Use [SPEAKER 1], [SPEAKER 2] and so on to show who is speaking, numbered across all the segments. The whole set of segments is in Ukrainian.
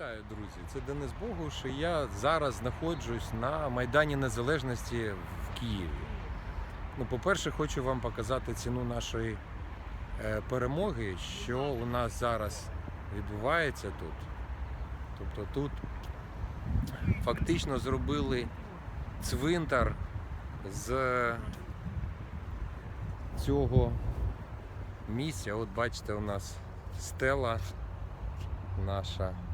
[SPEAKER 1] Вітаю, друзі! Це Денис Богуш. і Я зараз знаходжусь на Майдані Незалежності в Києві. Ну, по-перше, хочу вам показати ціну нашої е, перемоги, що у нас зараз відбувається тут. Тобто тут фактично зробили цвинтар з цього місця. От бачите, у нас стела наша.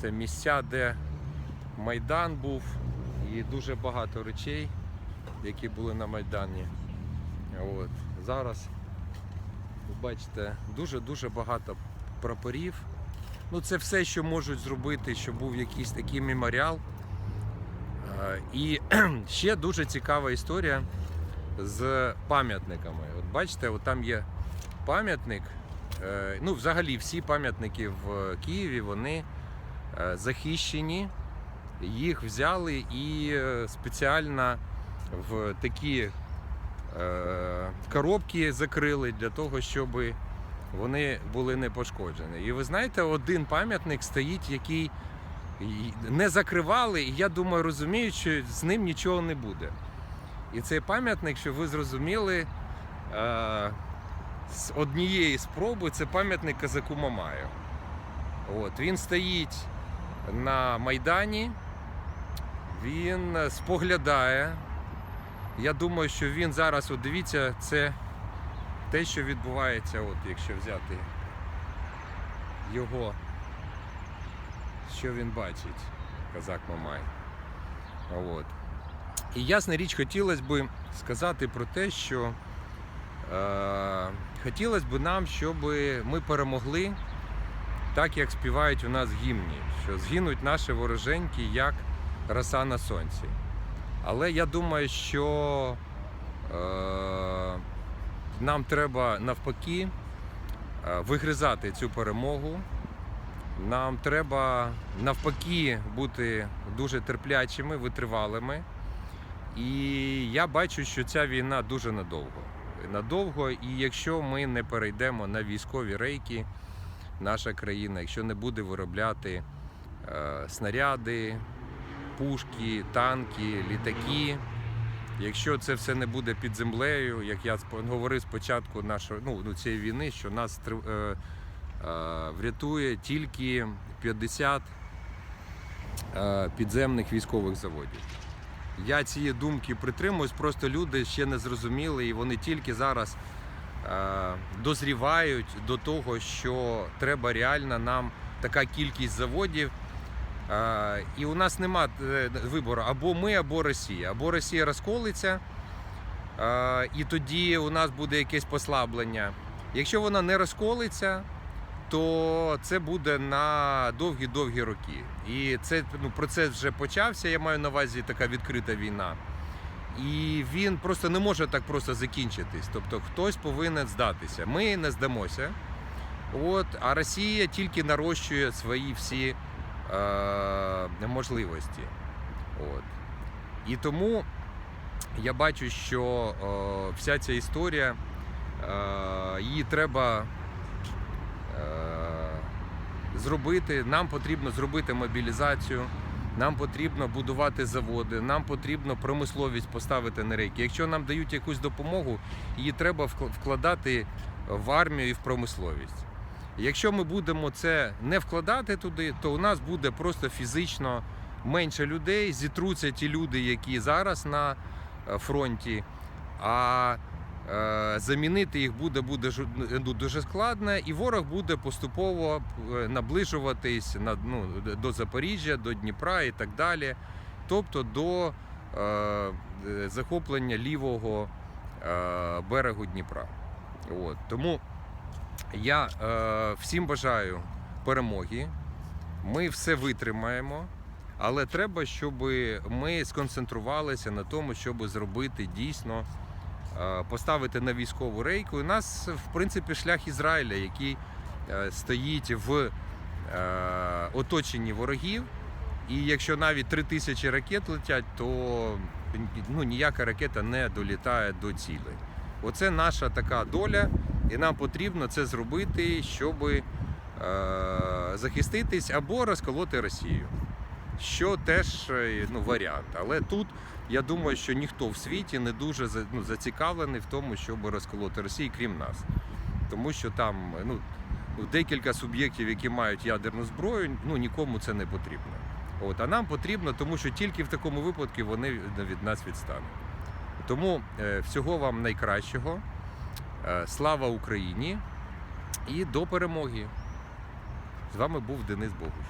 [SPEAKER 1] Це місця, де Майдан був, і дуже багато речей, які були на Майдані. От. Зараз ви бачите дуже-дуже багато прапорів. Ну, це все, що можуть зробити, щоб був якийсь такий меморіал. Е, І ще дуже цікава історія з пам'ятниками. От бачите, от там є пам'ятник. Е, Ну, взагалі, всі пам'ятники в Києві вони захищені. Їх взяли і е, спеціально в такі е, коробки закрили для того, щоб вони були не пошкоджені. І ви знаєте, один пам'ятник стоїть, який не закривали, і я думаю, розумію, що з ним нічого не буде. І цей пам'ятник, щоб ви зрозуміли, е, з однієї спроби це пам'ятник Казаку Мамаю. От, він стоїть на Майдані, він е, споглядає. Я думаю, що він зараз, от дивіться, це те, що відбувається, от, якщо взяти його, що він бачить, казак Мамай. От. І ясна річ, хотілося б сказати про те, що е, хотілося б нам, щоб ми перемогли так, як співають у нас гімні, що згинуть наші вороженьки, як роса на сонці. Але я думаю, що е, нам треба навпаки е, вигризати цю перемогу. Нам треба навпаки бути дуже терплячими, витривалими. І я бачу, що ця війна дуже надовго. Надовго, і якщо ми не перейдемо на військові рейки, наша країна, якщо не буде виробляти е, снаряди, пушки, танки, літаки, якщо це все не буде під землею, як я говорив спочатку нашої ну, ну, цієї війни, що нас е, е, врятує тільки 50 е, підземних військових заводів. Я цієї думки притримуюсь, просто люди ще не зрозуміли, і вони тільки зараз е, дозрівають до того, що треба реально нам така кількість заводів. І у нас нема е, вибору або ми, або Росія. Або Росія розколиться, і тоді у нас буде якесь послаблення. Якщо вона не розколиться, то це буде на довгі-довгі роки. І це ну, процес вже почався. Я маю на увазі така відкрита війна. І він просто не може так просто закінчитись. Тобто хтось повинен здатися. Ми не здамося. От, а Росія тільки нарощує свої всі е, можливості. От. І тому я бачу, що е, вся ця історія, е, її треба е, зробити. Нам потрібно зробити мобілізацію, нам потрібно будувати заводи, нам потрібно промисловість поставити на рейки. Якщо нам дають якусь допомогу, її треба вкладати в армію і в промисловість. Якщо ми будемо це не вкладати туди, то у нас буде просто фізично менше людей, зітруться ті люди, які зараз на е, фронті. А замінити їх буде, буде ну, дуже складно, і ворог буде поступово е, наближуватись на, ну, до Запоріжжя, до Дніпра і так далі. Тобто до е, е, захоплення лівого е, берегу Дніпра. От. Тому я е, всім бажаю перемоги. Ми все витримаємо. Але треба, щоб ми сконцентрувалися на тому, щоб зробити дійсно, е, поставити на військову рейку. У нас, в принципі, шлях Ізраїля, який е, стоїть в е, оточенні ворогів. І якщо навіть три тисячі ракет летять, то ну, ніяка ракета не долітає до цілей. Оце наша така доля, і нам потрібно це зробити, щоб е, захиститись або розколоти Росію. Що теж е, ну, варіант. Але тут я думаю, що ніхто в світі не дуже ну, зацікавлений в тому, щоб розколоти Росію, крім нас. Тому що там ну, декілька суб'єктів, які мають ядерну зброю, ну нікому це не потрібно. От, а нам потрібно, тому що тільки в такому випадку вони від- нас відстануть. Тому е, всього вам найкращого. Е, слава Україні і до перемоги. З вами був Денис Богуш.